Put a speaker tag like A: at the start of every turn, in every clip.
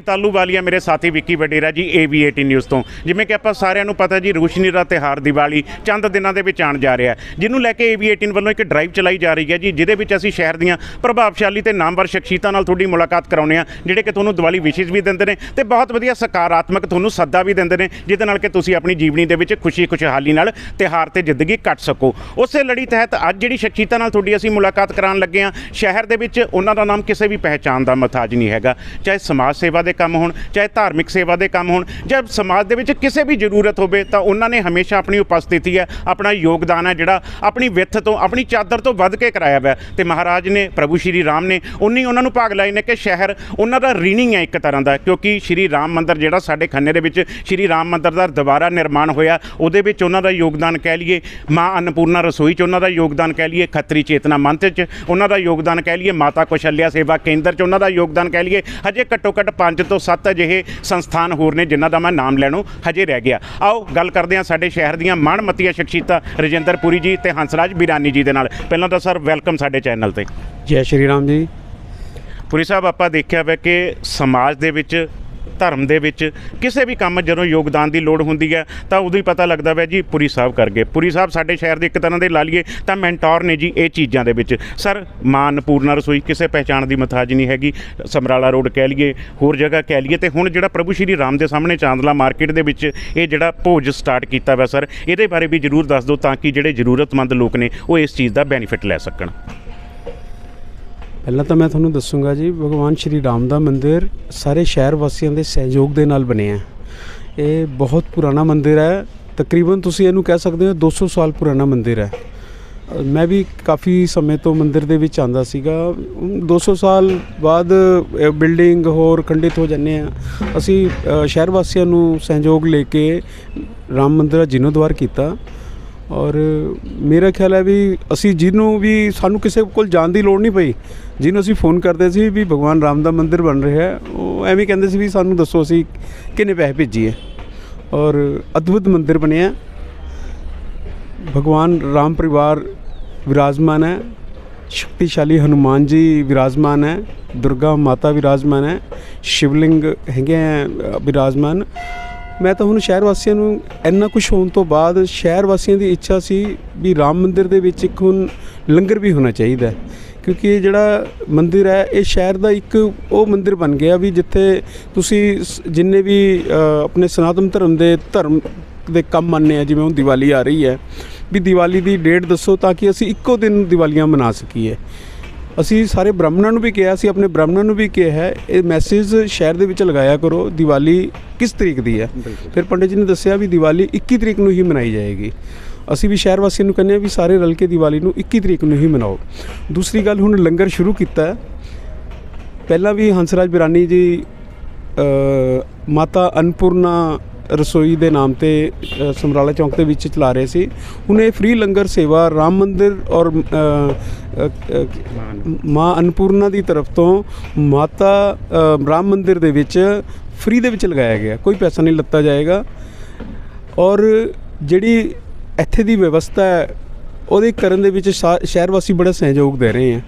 A: ਤਾਲੂ ਵਾਲੀਆ ਮੇਰੇ ਸਾਥੀ ਵਿੱਕੀ ਵਡੇਰਾ ਜੀ AV18 ਨਿਊਜ਼ ਤੋਂ। ਜਿਵੇਂ ਕਿ ਆਪਾਂ ਸਾਰਿਆਂ ਨੂੰ ਪਤਾ ਜੀ, ਰੋਸ਼ਨੀ ਦਾ ਤਿਹਾਰ ਦੀਵਾਲੀ ਚੰਦ ਦਿਨਾਂ ਦੇ ਵਿੱਚ ਆਉਣ ਜਾ ਰਿਹਾ ਜਿਹਨੂੰ ਲੈ ਕੇ AV18 ਵੱਲੋਂ ਇੱਕ ਡਰਾਈਵ ਚਲਾਈ ਜਾ ਰਹੀ ਹੈ ਜੀ, ਜਿਹਦੇ ਵਿੱਚ ਅਸੀਂ ਸ਼ਹਿਰ ਦੀਆਂ ਪ੍ਰਭਾਵਸ਼ਾਲੀ ਤੇ ਨਾਮਵਰ ਸ਼ਖਸੀਅਤਾਂ ਨਾਲ ਤੁਹਾਡੀ ਮੁਲਾਕਾਤ ਕਰਾਉਂਦੇ ਆ ਜਿਹੜੇ ਕਿ ਤੁਹਾਨੂੰ ਦੀਵਾਲੀ ਵਿਸ਼ੇਸ ਵੀ ਦਿੰਦੇ ਨੇ ਤੇ ਬਹੁਤ ਵਧੀਆ ਸਕਾਰਾਤਮਕ ਤੁਹਾਨੂੰ ਸੱਦਾ ਵੀ ਦਿੰਦੇ ਨੇ, ਜਿਹਦੇ ਨਾਲ ਕਿ ਤੁਸੀਂ ਆਪਣੀ ਜੀਵਨੀ ਦੇ ਵਿੱਚ ਖੁਸ਼ੀ, ਖੁਸ਼ਹਾਲੀ ਨਾਲ ਤਿਹਾਰ ਤੇ ਜ਼ਿੰਦਗੀ ਕੱਟ ਸਕੋ। ਉਸੇ ਲੜੀ ਤਹਿਤ ਅੱਜ ਜਿਹੜੀ ਸ਼ਖਸੀਅਤਾਂ ਨਾਲ ਤੁਹਾਡੀ ਅਸੀਂ ਮੁਲਾਕਾਤ ਕਰਾਉਣ ਲੱਗੇ ਆ ਸ਼ਹਿਰ ਦੇ ਵਿੱਚ ਉਹਨਾਂ ਦਾ ਨਾਮ ਕਿਸੇ ਵੀ ਪਹਿਚਾਣ ਦਾ ਮਹਤਾਜ ਨਹੀਂ ਹੈਗਾ। ਚਾਹੇ ਸਮਾਜ ਸੇਵਾ ਦੇ ਕੰਮ ਹੋਣ, ਚਾਹੇ ਧਾਰਮਿਕ ਸੇਵਾ ਦੇ ਕੰਮ ਹੋਣ, ਜਾਂ ਸਮਾਜ ਦੇ ਵਿੱਚ ਕਿਸੇ ਵੀ ਜ਼ਰੂਰਤ ਹੋਵੇ, ਤਾਂ ਉਹਨਾਂ ਨੇ ਹਮੇਸ਼ਾ ਆਪਣੀ ਉਪਸਥਿਤੀ ਹੈ, ਆਪਣਾ ਯੋਗਦਾਨ ਹੈ ਜਿਹੜਾ ਆਪਣੀ ਵਿੱਥ ਤੋਂ, ਆਪਣੀ ਚਾਦਰ ਤੋਂ ਵੱਧ ਕੇ ਕਰਾਇਆ ਹੋਇਆ ਹੈ। ਤੇ ਮਹਾਰਾਜ ਨੇ, ਪ੍ਰਭੂ ਸ਼੍ਰੀ ਰਾਮ ਨੇ ਉਨੀ ਉਹਨਾਂ ਨੂੰ ਭਾਗ ਲਾਏ ਨੇ ਕਿ ਸ਼ਹਿਰ ਉਹਨਾਂ ਦਾ ਰੀਨਿੰਗ ਹੈ ਇੱਕ ਤਰ੍ਹਾਂ ਦਾ, ਕਿਉਂਕਿ ਸ਼੍ਰੀ ਰਾਮ ਮੰਦਿਰ ਜਿਹੜਾ ਸਾਡੇ ਖੰਨੇ ਦੇ ਵਿੱਚ ਸ਼੍ਰੀ ਰਾਮ ਮੰਦਿਰ ਦਾ ਦੁਬਾਰਾ ਨਿਰਮਾਣ ਹੋਇਆ, ਉਹਦੇ ਵਿੱਚ ਉਹਨਾਂ ਦਾ ਯੋਗਦਾਨ ਕਹਿ ਲਈਏ, ਮਾਂ ਅਨਪੂਰਨਾ ਰਸੋਈ 'ਚ ਉਹਨਾਂ ਦਾ ਯੋਗਦਾਨ ਕਹਿ ਲਈਏ, ਖੱਤਰੀ ਚੇਤਨਾ ਮੰਚ 'ਚ ਉਹਨਾਂ ਦਾ ਯੋਗਦਾਨ ਕਹਿ ਲਈਏ, ਮਾਤਾ ਕੁਸ਼ਲਿਆ ਸੇਵਾ ਕੇਂਦਰ 'ਚ ਉਹਨਾਂ ਦਾ ਯੋਗਦਾਨ ਕਹਿ ਲਈਏ, ਹਜੇ ਘੱਟੋ ਘੱਟ 5 ਤੋਂ 7 ਅਜਿਹੇ ਸੰਸਥਾਨ ਹੋਰ ਨੇ ਜਿਨ੍ਹਾਂ ਦਾ ਮੈਂ ਨਾਮ ਲੈਣੋਂ ਹਜੇ ਰਹਿ ਗਿਆ। ਆਓ ਗੱਲ ਕਰਦੇ ਹਾਂ ਸਾਡੇ ਸ਼ਹਿਰ ਦੀਆਂ ਮਨਮਤੀਆਂ ਸ਼ਖਸੀਅਤਾਂ ਰਜਿੰਦਰ ਪੁਰੀ ਜੀ ਤੇ ਹੰਸਰਾਜ ਬਿਰਾਨੀ ਜੀ ਦੇ ਨਾਲ। ਪਹਿਲਾਂ ਤਾਂ ਸਰ ਵੈਲਕਮ ਸਾਡੇ ਚੈਨਲ ਤੇ।
B: ਜੈ ਸ਼੍ਰੀ ਰਾਮ ਜੀ।
A: ਪੁਰੀ ਸਾਹਿਬ ਆਪਾਂ ਦੇਖਿਆ ਵਾ ਕਿ ਸਮਾਜ ਦੇ ਵਿੱਚ ਧਰਮ ਦੇ ਵਿੱਚ ਕਿਸੇ ਵੀ ਕੰਮ ਜਦੋਂ ਯੋਗਦਾਨ ਦੀ ਲੋੜ ਹੁੰਦੀ ਹੈ, ਤਾਂ ਉਦੋਂ ਹੀ ਪਤਾ ਲੱਗਦਾ ਵੈ ਜੀ ਪੁਰੀ ਸਾਹਿਬ ਕਰਕੇ ਪੁਰੀ ਸਾਹਿਬ ਸਾਡੇ ਸ਼ਹਿਰ ਦੇ ਇੱਕ ਤਰ੍ਹਾਂ ਦੇ ਲਾ ਲਈਏ ਤਾਂ ਮੈਂਟੋਰ ਨੇ ਜੀ ਇਹ ਚੀਜ਼ਾਂ ਦੇ ਵਿੱਚ। ਸਰ ਮਾਂ ਅਨਪੂਰਨਾ ਰਸੋਈ ਕਿਸੇ ਪਹਿਚਾਣ ਦੀ ਮਥਾਜ ਨਹੀਂ ਹੈਗੀ। ਸਮਰਾਲਾ ਰੋਡ ਕਹਿ ਲਈਏ, ਹੋਰ ਜਗ੍ਹਾ ਕਹਿ ਲਈਏ ਤੇ ਹੁਣ ਜਿਹੜਾ ਪ੍ਰਭੂ ਸ਼੍ਰੀ ਰਾਮ ਦੇ ਸਾਹਮਣੇ ਚਾਂਦਲਾ ਮਾਰਕੀਟ ਦੇ ਵਿੱਚ ਇਹ ਜਿਹੜਾ ਭੋਜ ਸਟਾਰਟ ਕੀਤਾ ਵਾ ਸਰ, ਇਹਦੇ ਬਾਰੇ ਵੀ ਜਰੂਰ ਦੱਸ ਦਿਓ ਤਾਂ ਕਿ ਜਿਹੜੇ ਜ਼ਰੂਰਤਮੰਦ ਲੋਕ ਨੇ ਉਹ ਇਸ ਚੀਜ਼ ਦਾ ਬੈਨੀਫਿਟ ਲੈ ਸਕਣ।
B: ਪਹਿਲਾਂ ਤਾਂ ਮੈਂ ਤੁਹਾਨੂੰ ਦੱਸੂੰਗਾ ਜੀ ਭਗਵਾਨ ਸ਼੍ਰੀ ਰਾਮ ਦਾ ਮੰਦਿਰ ਸਾਰੇ ਸ਼ਹਿਰ ਵਾਸੀਆਂ ਦੇ ਸਹਿਯੋਗ ਦੇ ਨਾਲ ਬਣਿਆ ਹੈ। ਇਹ ਬਹੁਤ ਪੁਰਾਣਾ ਮੰਦਿਰ ਹੈ। ਤਕਰੀਬਨ ਤੁਸੀਂ ਇਹਨੂੰ ਕਹਿ ਸਕਦੇ ਹੋ 200 ਸਾਲ ਪੁਰਾਣਾ ਮੰਦਿਰ ਹੈ। ਮੈਂ ਵੀ ਕਾਫੀ ਸਮੇਂ ਤੋਂ ਮੰਦਿਰ ਦੇ ਵਿੱਚ ਆਂਦਾ ਸੀਗਾ। ਅਮ, 200 ਸਾਲ ਬਾਅਦ ਬਿਲਡਿੰਗ ਹੋਰ ਖੰਡਿਤ ਹੋ ਜਾਂਦੇ ਆ। ਅਸੀਂ ਸ਼ਹਿਰ ਵਾਸੀਆਂ ਨੂੰ ਸਹਿਯੋਗ ਲੈ ਕੇ ਰਾਮ ਮੰਦਿਰ ਦਾ ਜੀਰਣੋਦਵਾਰ ਕੀਤਾ। ਔਰ ਮੇਰਾ ਖਿਆਲ ਹੈ ਵੀ ਅਸੀਂ ਜਿਹਨੂੰ ਵੀ ਸਾਨੂੰ ਕਿਸੇ ਕੋਲ ਜਾਣ ਦੀ ਲੋੜ ਨਹੀਂ ਪਈ, ਜਿਹਨੂੰ ਅਸੀਂ ਫੋਨ ਕਰਦੇ ਸੀ ਵੀ ਭਗਵਾਨ ਰਾਮ ਦਾ ਮੰਦਿਰ ਬਣ ਰਿਹਾ ਹੈ, ਉਹ ਐਵੇਂ ਕਹਿੰਦੇ ਸੀ ਵੀ ਸਾਨੂੰ ਦੱਸੋ ਅਸੀਂ ਕਿੰਨੇ ਪੈਸੇ ਭੇਜੀਏ। ਔਰ ਅਦਭੁਤ ਮੰਦਿਰ ਬਣਿਆ ਭਗਵਾਨ ਰਾਮ ਪਰਿਵਾਰ ਵਿਰਾਜਮਾਨ ਹੈ। ਸ਼ਕਤੀਸ਼ਾਲੀ ਹਨੂਮਾਨ ਜੀ ਵਿਰਾਜਮਾਨ ਹੈ। ਦੁਰਗਾ ਮਾਤਾ ਵਿਰਾਜਮਾਨ ਹੈ। ਸ਼ਿਵਲਿੰਗ ਹੈਗੇ ਹੈ ਵਿਰਾਜਮਾਨ। ਮੈਂ ਤਾਂ ਹੁਣ ਸ਼ਹਿਰ ਵਾਸੀਆਂ ਨੂੰ ਇੰਨਾ ਕੁਝ ਹੋਣ ਤੋਂ ਬਾਅਦ ਸ਼ਹਿਰ ਵਾਸੀਆਂ ਦੀ ਇੱਛਾ ਸੀ ਵੀ ਰਾਮ ਮੰਦਿਰ ਦੇ ਵਿੱਚ ਇੱਕ ਹੁਣ ਲੰਗਰ ਵੀ ਹੋਣਾ ਚਾਹੀਦਾ ਹੈ। ਕਿਉਂਕਿ ਇਹ ਜਿਹੜਾ ਮੰਦਿਰ ਹੈ, ਇਹ ਸ਼ਹਿਰ ਦਾ ਇੱਕ ਉਹ ਮੰਦਿਰ ਬਣ ਗਿਆ ਵੀ ਜਿੱਥੇ ਤੁਸੀਂ ਸ- ਜਿੰਨੇ ਵੀ ਆਪਣੇ ਸਨਾਤਨ ਧਰਮ ਦੇ ਧਰਮ ਦੇ ਕੰਮ ਮੰਨਦੇ ਆ, ਜਿਵੇਂ ਹੁਣ ਦੀਵਾਲੀ ਆ ਰਹੀ ਹੈ, ਵੀ ਦੀਵਾਲੀ ਦੀ ਡੇਟ ਦੱਸੋ ਤਾਂ ਕਿ ਅਸੀਂ ਇੱਕੋ ਦਿਨ ਦੀਵਾਲੀਆਂ ਮਨਾ ਸਕੀਏ। ਅਸੀਂ ਸਾਰੇ ਬ੍ਰਾਹਮਣਾਂ ਨੂੰ ਵੀ ਕਿਹਾ ਸੀ ਆਪਣੇ ਬ੍ਰਾਹਮਣਾਂ ਨੂੰ ਵੀ ਕਿਹਾ ਹੈ ਇਹ ਮੈਸੇਜ ਸ਼ਹਿਰ ਦੇ ਵਿੱਚ ਲਗਾਇਆ ਕਰੋ ਦੀਵਾਲੀ ਕਿਸ ਤਰੀਕ ਦੀ ਹੈ? ਫਿਰ ਪੰਡਿਤ ਜੀ ਨੇ ਦੱਸਿਆ ਵੀ ਦੀਵਾਲੀ 21 ਤਰੀਕ ਨੂੰ ਹੀ ਮਨਾਈ ਜਾਏਗੀ। ਅਸੀਂ ਵੀ ਸ਼ਹਿਰ ਵਾਸੀਆਂ ਨੂੰ ਕਹਿੰਦੇ ਹਾਂ ਵੀ ਸਾਰੇ ਰਲ ਕੇ ਦੀਵਾਲੀ ਨੂੰ 21 ਤਰੀਕ ਨੂੰ ਹੀ ਮਨਾਓ। ਦੂਸਰੀ ਗੱਲ ਹੁਣ ਲੰਗਰ ਸ਼ੁਰੂ ਕੀਤਾ ਹੈ। ਪਹਿਲਾਂ ਵੀ ਹੰਸਰਾਜ ਬਿਰਾਨੀ ਜੀ ਮਾਤਾ ਅਨਪੂਰਨਾ ਰਸੋਈ ਦੇ ਨਾਮ ਤੇ ਸਮਰਾਲਾ ਚੌਂਕ ਦੇ ਵਿੱਚ ਚਲਾ ਰਹੇ ਸੀ। ਹੁਣ ਇਹ ਫ੍ਰੀ ਲੰਗਰ ਸੇਵਾ ਰਾਮ ਮੰਦਿਰ ਔਰ ਮਾਂ ਅਨਪੂਰਨਾ ਦੀ ਤਰਫ ਤੋਂ ਮਾਤਾ ਰਾਮ ਮੰਦਿਰ ਦੇ ਵਿੱਚ ਫ੍ਰੀ ਦੇ ਵਿੱਚ ਲਗਾਇਆ ਗਿਆ। ਕੋਈ ਪੈਸਾ ਨਹੀਂ ਲੱਤਾ ਜਾਏਗਾ। ਔਰ ਜਿਹੜੀ ਇੱਥੇ ਦੀ ਵਿਵਸਥਾ ਹੈ, ਉਹਦੇ ਕਰਨ ਦੇ ਵਿੱਚ ਸ਼ਾ- ਸ਼ਹਿਰ ਵਾਸੀ ਬੜਾ ਸਹਿਯੋਗ ਦੇ ਰਹੇ ਹੈ।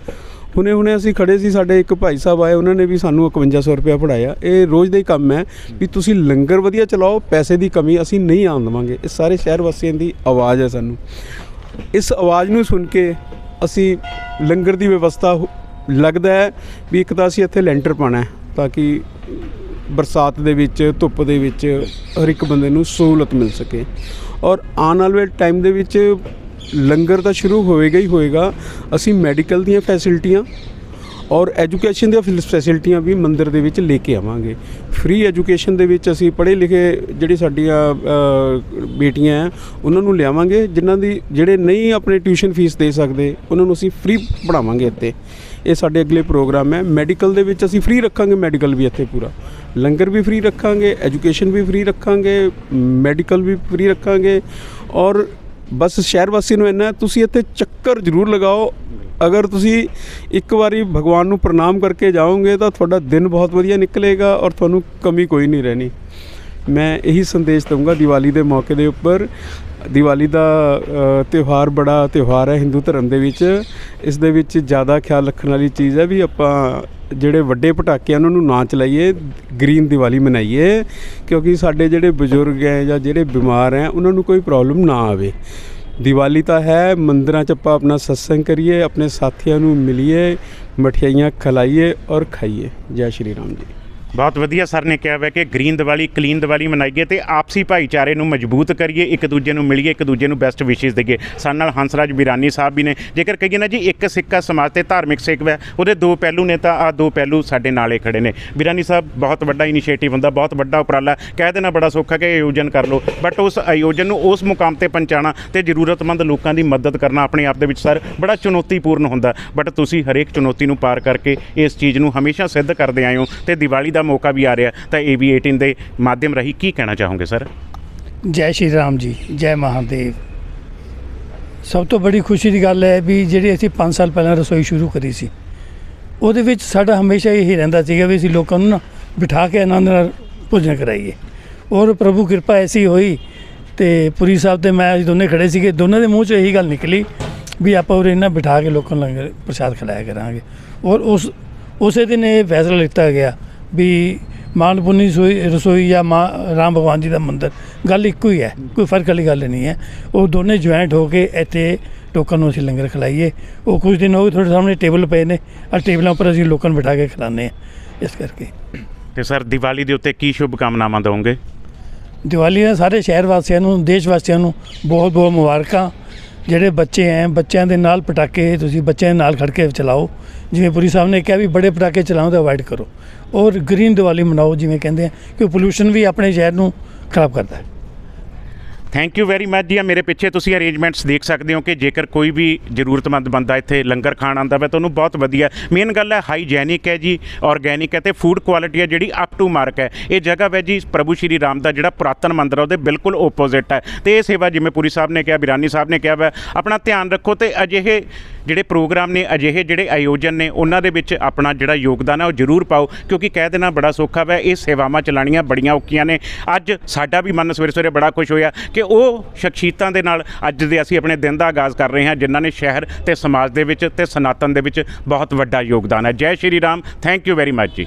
B: ਹੁਣੇ ਹੁਣੇ ਅਸੀਂ ਖੜੇ ਸੀ, ਸਾਡੇ ਇੱਕ ਭਾਈ ਸਾਹਿਬ ਆਏ, ਉਹਨਾਂ ਨੇ ਵੀ ਸਾਨੂੰ 5100 ਰੁਪਇਆ ਪੜਾਇਆ ਇਹ ਰੋਜ਼ ਦਾ ਹੀ ਕੰਮ ਹੈ ਵੀ ਤੁਸੀਂ ਲੰਗਰ ਵਧੀਆ ਚਲਾਓ, ਪੈਸੇ ਦੀ ਕਮੀ ਅਸੀਂ ਨਹੀਂ ਆਉਣ ਦੇਵਾਂਗੇ। ਇਹ ਸਾਰੇ ਸ਼ਹਿਰ ਵਾਸੀਆਂ ਦੀ ਆਵਾਜ਼ ਹੈ ਸਾਨੂੰ। ਇਸ ਆਵਾਜ਼ ਨੂੰ ਸੁਣ ਕੇ ਅਸੀਂ ਲੰਗਰ ਦੀ ਵਿਵਸਥਾ ਲੱਗਦਾ ਹੈ ਵੀ ਇੱਕ ਤਾਂ ਅਸੀਂ ਇੱਥੇ ਲੈਂਟਰ ਪਾਣਾ ਹੈ ਤਾਂ ਕਿ ਬਰਸਾਤ ਦੇ ਵਿੱਚ, ਧੁੱਪ ਦੇ ਵਿੱਚ ਹਰ ਇੱਕ ਬੰਦੇ ਨੂੰ ਸਹੂਲਤ ਮਿਲ ਸਕੇ। ਔਰ ਆਉਣ ਵਾਲੇ ਟਾਈਮ ਦੇ ਵਿੱਚ ਲੰਗਰ ਤਾਂ ਸ਼ੁਰੂ ਹੋਏਗਾ ਹੀ ਹੋਏਗਾ ਅਸੀਂ ਮੈਡੀਕਲ ਦੀਆਂ ਫੈਸਿਲਿਟੀਆਂ ਔਰ ਐਜੂਕੇਸ਼ਨ ਦੀਆਂ ਫੈਸਿਲਿਟੀਆਂ ਵੀ ਮੰਦਿਰ ਦੇ ਵਿੱਚ ਲੈ ਕੇ ਆਵਾਂਗੇ। ਫ੍ਰੀ ਐਜੂਕੇਸ਼ਨ ਦੇ ਵਿੱਚ ਅਸੀਂ ਪੜ੍ਹੇ ਲਿਖੇ ਜਿਹੜੀ ਸਾਡੀਆਂ ਬੇਟੀਆਂ ਹੈ, ਉਹਨਾਂ ਨੂੰ ਲਿਆਵਾਂਗੇ, ਜਿਨ੍ਹਾਂ ਦੀ ਜਿਹੜੇ ਨਹੀਂ ਆਪਣੇ ਟਿਊਸ਼ਨ ਫੀਸ ਦੇ ਸਕਦੇ, ਉਹਨਾਂ ਨੂੰ ਅਸੀਂ ਫ੍ਰੀ ਪੜ੍ਹਾਵਾਂਗੇ ਇੱਥੇ। ਇਹ ਸਾਡੇ ਅਗਲੇ ਪ੍ਰੋਗਰਾਮ ਹੈ। ਮੈਡੀਕਲ ਦੇ ਵਿੱਚ ਅਸੀਂ ਫ੍ਰੀ ਰੱਖਾਂਗੇ ਮੈਡੀਕਲ ਵੀ ਇੱਥੇ ਪੂਰਾ। ਲੰਗਰ ਵੀ ਫ੍ਰੀ ਰੱਖਾਂਗੇ ਐਜੂਕੇਸ਼ਨ ਵੀ ਫ੍ਰੀ ਰੱਖਾਂਗੇ ਮੈਡੀਕਲ ਵੀ ਫ੍ਰੀ ਰੱਖਾਂਗੇ ਔਰ ਬਸ ਸ਼ਹਿਰ ਵਾਸੀ ਨੂੰ ਇੰਨਾ ਤੁਸੀਂ ਇੱਥੇ ਚੱਕਰ ਜ਼ਰੂਰ ਲਗਾਓ। ਅਗਰ ਤੁਸੀਂ ਇੱਕ ਵਾਰੀ ਭਗਵਾਨ ਨੂੰ ਪ੍ਰਣਾਮ ਕਰਕੇ ਜਾਓਗੇ ਤਾਂ ਤੁਹਾਡਾ ਦਿਨ ਬਹੁਤ ਵਧੀਆ ਨਿਕਲੇਗਾ ਔਰ ਤੁਹਾਨੂੰ ਕਮੀ ਕੋਈ ਨਹੀਂ ਰਹਿਣੀ। ਮੈਂ ਇਹੀ ਸੰਦੇਸ਼ ਦਊਂਗਾ ਦੀਵਾਲੀ ਦੇ ਮੌਕੇ ਦੇ ਉੱਪਰ ਦੀਵਾਲੀ ਦਾ ਤਿਉਹਾਰ ਬੜਾ ਤਿਉਹਾਰ ਹੈ ਹਿੰਦੂ ਧਰਮ ਦੇ ਵਿੱਚ। ਇਸ ਦੇ ਵਿੱਚ ਜ਼ਿਆਦਾ ਖਿਆਲ ਰੱਖਣ ਵਾਲੀ ਚੀਜ਼ ਹੈ ਵੀ ਆਪਾਂ ਜਿਹੜੇ ਵੱਡੇ ਪਟਾਕੇ ਉਹਨਾਂ ਨੂੰ ਨਾ ਚਲਾਈਏ, ਗ੍ਰੀਨ ਦੀਵਾਲੀ ਮਨਾਈਏ, ਕਿਉਂਕਿ ਸਾਡੇ ਜਿਹੜੇ ਬਜ਼ੁਰਗ ਹੈ ਜਾਂ ਜਿਹੜੇ ਬਿਮਾਰ ਹੈ, ਉਹਨਾਂ ਨੂੰ ਕੋਈ ਪ੍ਰੋਬਲਮ ਨਾ ਆਵੇ। ਦੀਵਾਲੀ ਤਾਂ ਹੈ, ਮੰਦਰਾਂ 'ਚ ਆਪਾਂ ਆਪਣਾ ਸਤਸੰਗ ਕਰੀਏ, ਆਪਣੇ ਸਾਥੀਆਂ ਨੂੰ ਮਿਲੀਏ, ਮਠਿਆਈਆਂ ਖਿਲਾਈਏ ਔਰ ਖਾਈਏ। ਜੈ ਸ਼੍ਰੀ ਰਾਮ ਜੀ।
A: ਬਹੁਤ ਵਧੀਆ ਸਰ ਨੇ ਕਿਹਾ ਹੈ ਕਿ ਗ੍ਰੀਨ ਦੀਵਾਲੀ, ਕਲੀਨ ਦੀਵਾਲੀ ਮਨਾਈਏ ਤੇ ਆਪਸੀ ਭਾਈਚਾਰੇ ਨੂੰ ਮਜ਼ਬੂਤ ਕਰੀਏ, ਇੱਕ ਦੂਜੇ ਨੂੰ ਮਿਲੀਏ, ਇੱਕ ਦੂਜੇ ਨੂੰ ਬੈਸਟ ਵਿਸ਼ੇਸ ਦੇਈਏ। ਸਾਡੇ ਨਾਲ ਹੰਸਰਾਜ ਬਿਰਾਨੀ ਸਾਹਿਬ ਵੀ ਨੇ। ਜੇਕਰ ਕਹੀਏ ਨਾ ਜੀ, ਇੱਕ ਸਿੱਕਾ ਸਮਾਜ ਤੇ ਧਾਰਮਿਕ ਸਿੱਖ ਹੈ ਉਹਦੇ ਦੋ ਪਹਿਲੂ ਨੇ ਤਾਂ ਆ ਦੋ ਪਹਿਲੂ ਸਾਡੇ ਨਾਲੇ ਖੜੇ ਨੇ। ਬਿਰਾਨੀ ਸਾਹਿਬ, ਬਹੁਤ ਵੱਡਾ ਇਨੀਸ਼ੀਏਟਿਵ ਹੁੰਦਾ, ਬਹੁਤ ਵੱਡਾ ਉਪਰਾਲਾ। ਕਹਿ ਦੇਣਾ ਬੜਾ ਸੌਖਾ ਕਿ ਆਯੋਜਨ ਕਰ ਲਓ ਬਟ ਉਸ ਆਯੋਜਨ ਨੂੰ ਉਸ ਮੁਕਾਮ ਤੇ ਪਹੁੰਚਾਉਣਾ ਤੇ ਜ਼ਰੂਰਤਮੰਦ ਲੋਕਾਂ ਦੀ ਮਦਦ ਕਰਨਾ ਆਪਣੇ ਆਪ ਦੇ ਵਿੱਚ ਸਰ ਬੜਾ ਚੁਣੌਤੀਪੂਰਨ ਹੁੰਦਾ। ਬਟ ਤੁਸੀਂ ਹਰੇਕ ਚੁਣੌਤੀ ਨੂੰ ਪਾਰ ਕਰਕੇ ਇਸ ਚੀਜ਼ ਨੂੰ ਹਮੇਸ਼ਾ ਸਿੱਧ ਕਰਦੇ ਆਏ ਹੋ ਤੇ ਦੀਵਾਲੀ ਦਾ ਮੌਕਾ ਵੀ ਆ ਰਿਹਾ ਤਾਂ AB18 ਦੇ ਮਾਧਿਅਮ ਰਾਹੀਂ ਕੀ ਕਹਿਣਾ ਚਾਹੋਗੇ, ਸਰ?
C: ਜੈ ਸ਼੍ਰੀ ਰਾਮ ਜੀ, ਜੈ ਮਹਾਦੇਵ। ਸਭ ਤੋਂ ਬੜੀ ਖੁਸ਼ੀ ਦੀ ਗੱਲ ਹੈ ਵੀ ਜਿਹੜੀ ਅਸੀਂ 5 ਸਾਲ ਪਹਿਲਾਂ ਰਸੋਈ ਸ਼ੁਰੂ ਕਰੀ ਸੀ, ਉਹਦੇ ਵਿੱਚ ਸਾਡਾ ਹਮੇਸ਼ਾ ਇਹੀ ਰਹਿੰਦਾ ਸੀਗਾ ਵੀ ਅਸੀਂ ਲੋਕਾਂ ਨੂੰ ਨਾ ਬਿਠਾ ਕੇ ਆਨੰਦ ਨਾਲ ਭੋਜਨ ਕਰਾਈਏ। ਔਰ ਪ੍ਰਭੂ ਕਿਰਪਾ ਐਸੀ ਹੋਈ ਤੇ ਪੁਰੀ ਸਾਹਿਬ ਤੇ ਮੈਂ, ਅਸੀਂ ਦੋਨੇ ਖੜੇ ਸੀਗੇ, ਦੋਨਾਂ ਦੇ ਮੂੰਹ 'ਚ ਇਹੀ ਗੱਲ ਨਿਕਲੀ ਵੀ ਆਪਾਂ ਉਰੇ ਇਹਨਾਂ ਬਿਠਾ ਕੇ ਲੋਕਾਂ ਨੂੰ ਲੰਗਰ ਪ੍ਰਸ਼ਾਦ ਖਿਲਾਇਆ ਕਰਾਂਗੇ। ਔਰ ਉਸ, ਉਸੇ ਦਿਨ ਇਹ ਫੈਸਲਾ ਲਿੱਤਾ ਗਿਆ ਵੀ ਮਾਨਪੁਰਨੀ ਰਸੋਈ ਰਸੋਈ ਜਾਂ ਮਾਂ ਰਾਮ ਭਗਵਾਨ ਜੀ ਦਾ ਮੰਦਿਰ। ਗੱਲ ਇੱਕੋ ਹੀ ਹੈ ਕੋਈ ਫ਼ਰਕ ਵਾਲੀ ਗੱਲ ਨਹੀਂ ਹੈ। ਉਹ ਦੋਨੇ ਜੁਆਇੰਟ ਹੋ ਕੇ ਇੱਥੇ ਲੋਕਾਂ ਨੂੰ ਅਸੀਂ ਲੰਗਰ ਖਿਲਾਈਏ। ਉਹ ਕੁਝ ਦਿਨ ਹੋ ਗਏ ਤੁਹਾਡੇ ਸਾਹਮਣੇ ਟੇਬਲ ਪਏ ਨੇ। ਆ ਟੇਬਲਾਂ ਉੱਪਰ ਅਸੀਂ ਲੋਕਾਂ ਨੂੰ ਬਿਠਾ ਕੇ ਖਿਲਾਉਂਦੇ ਹਾਂ ਇਸ ਕਰਕੇ।
A: ਤੇ ਸਰ ਦੀਵਾਲੀ ਦੇ ਉੱਤੇ ਕੀ ਸ਼ੁਭ ਕਾਮਨਾਵਾਂ ਦਵੋਗੇ
C: ਦੀਵਾਲੀ ਦੇ ਸਾਰੇ ਸ਼ਹਿਰ ਵਾਸੀਆਂ ਨੂੰ ਦੇਸ਼ ਵਾਸੀਆਂ ਨੂੰ ਬਹੁਤ ਬਹੁਤ ਮੁਬਾਰਕਾਂ। ਜਿਹੜੇ ਬੱਚੇ ਹੈ ਬੱਚਿਆਂ ਦੇ ਨਾਲ ਪਟਾਕੇ ਤੁਸੀਂ ਬੱਚਿਆਂ ਦੇ ਨਾਲ ਖੜ ਕੇ ਚਲਾਓ, ਜਿਵੇਂ ਪੁਰੀ ਸਾਹਿਬ ਨੇ ਕਿਹਾ ਵੀ ਬੜੇ ਪਟਾਕੇ ਚਲਾਓ ਤਾਂ ਅਵਾਇਡ ਕਰੋ। ਔਰ ਗ੍ਰੀਨ ਦੀਵਾਲੀ ਮਨਾਓ ਜਿਵੇਂ ਕਹਿੰਦੇ ਆ ਕਿ ਪੋਲੂਸ਼ਨ ਵੀ ਆਪਣੇ ਸ਼ਹਿਰ ਨੂੰ ਖਰਾਬ ਕਰਦਾ ਹੈ।
A: ਥੈਂਕ ਯੂ ਵੈਰੀ ਮੱਚ ਜੀ। ਆ ਮੇਰੇ ਪਿੱਛੇ ਤੁਸੀਂ ਅਰੇਂਜਮੈਂਟਸ ਦੇਖ ਸਕਦੇ ਹੋ ਕਿ ਜੇਕਰ ਕੋਈ ਵੀ ਜ਼ਰੂਰਤਮੰਦ ਬੰਦਾ ਇੱਥੇ ਲੰਗਰ ਖਾਣ ਆਉਂਦਾ ਵਾ ਤਾਂ ਉਹਨੂੰ ਬਹੁਤ ਵਧੀਆ। ਮੇਨ ਗੱਲ ਹੈ ਹਾਈਜੈਨਿਕ ਹੈ ਜੀ ਆਰਗੈਨਿਕ ਹੈ ਤੇ ਫੂਡ ਕੁਆਲਿਟੀ ਹੈ ਜਿਹੜੀ ਅਪ ਟੂ ਮਾਰਕ ਹੈ। ਇਹ ਜਗ੍ਹਾ ਹੈ ਜੀ, ਪ੍ਰਭੂ ਸ਼੍ਰੀ ਰਾਮ ਦਾ ਜਿਹੜਾ ਪੁਰਾਤਨ ਮੰਦਿਰ ਹੈ ਉਹਦੇ ਬਿਲਕੁਲ ਓਪੋਜ਼ਿਟ ਹੈ। ਤੇ ਇਹ ਸੇਵਾ ਜਿਵੇਂ ਪੁਰੀ ਸਾਹਿਬ ਨੇ ਕਿਹਾ, ਬਿਰਾਨੀ ਸਾਹਿਬ ਨੇ ਕਿਹਾ ਵਾ, ਆਪਣਾ ਧਿਆਨ ਰੱਖੋ ਤੇ ਅਜਿਹੇ ਜਿਹੜੇ ਪ੍ਰੋਗਰਾਮ ਨੇ ਅਜਿਹੇ ਜਿਹੜੇ ਆਯੋਜਨ ਨੇ, ਉਹਨਾਂ ਦੇ ਵਿੱਚ ਆਪਣਾ ਜਿਹੜਾ ਯੋਗਦਾਨ ਹੈ ਉਹ ਜ਼ਰੂਰ ਪਾਓ, ਕਿਉਂਕਿ ਕਹਿ ਦੇਣਾ ਬੜਾ ਸੌਖਾ ਵਾ, ਇਹ ਸੇਵਾਵਾਂ ਚਲਾਉਣੀਆਂ ਬੜੀਆਂ ਔਖੀਆਂ ਨੇ। ਅੱਜ ਸਾਡਾ ਵੀ ਮਨ ਸਵੇਰੇ ਸਵੇਰੇ ਬੜਾ ਖੁਸ਼ ਹੋਇਆ ਕਿ ਉਹ ਸ਼ਖਸੀਅਤਾਂ ਦੇ ਨਾਲ ਅੱਜ ਦੇ ਅਸੀਂ ਆਪਣੇ ਦਿਨ ਦਾ ਆਗਾਜ਼ ਕਰ ਰਹੇ ਹਾਂ, ਜਿਨ੍ਹਾਂ ਨੇ ਸ਼ਹਿਰ ਤੇ ਸਮਾਜ ਦੇ ਵਿੱਚ ਤੇ ਸਨਾਤਨ ਦੇ ਵਿੱਚ ਬਹੁਤ ਵੱਡਾ ਯੋਗਦਾਨ ਹੈ। ਜੈ Shri Ram thank you very much ਜੀ।